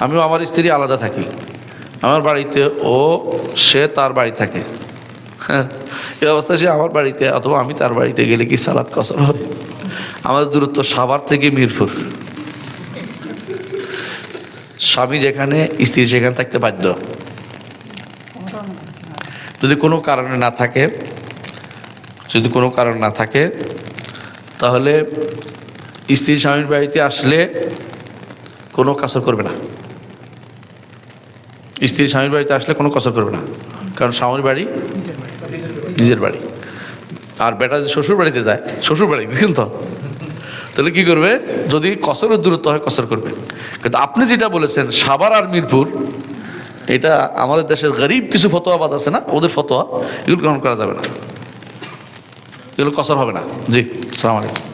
আমিও আমার স্ত্রী আলাদা থাকি। আমার বাড়িতে ও, সে তার বাড়ি থাকে। এই অবস্থায় সে আমার বাড়িতে, অথবা আমি তার বাড়িতে গেলে কি সালাদ কসর হবে? আমাদের দূরত্ব সাভার থেকে মিরপুর। স্বামী যেখানে, স্ত্রী সেখানে থাকতে বাধ্য। যদি কোনো কারণে না থাকে, যদি কোনো কারণ না থাকে, তাহলে স্ত্রী স্বামীর বাড়িতে আসলে কোনো কাসর করবে না। স্ত্রী স্বামীর বাড়িতে আসলে কোনো কসর করবে না। কারণ স্বামীর বাড়ি নিজের বাড়ি। আর বেটা যদি শ্বশুর বাড়িতে যায়, শ্বশুর বাড়ি, দেখুন তো। তাহলে কি করবে? যদি কসরের দূরত্ব হয়, কসর করবে। কিন্তু আপনি যেটা বলেছেন সাবার আর মিরপুর, এটা আমাদের দেশের গরিব কিছু ফতোয়াবাদ আছে না? ওদের ফতোয়া এগুলো গ্রহণ করা যাবে না। এগুলো কসর হবে না। জি, সালাম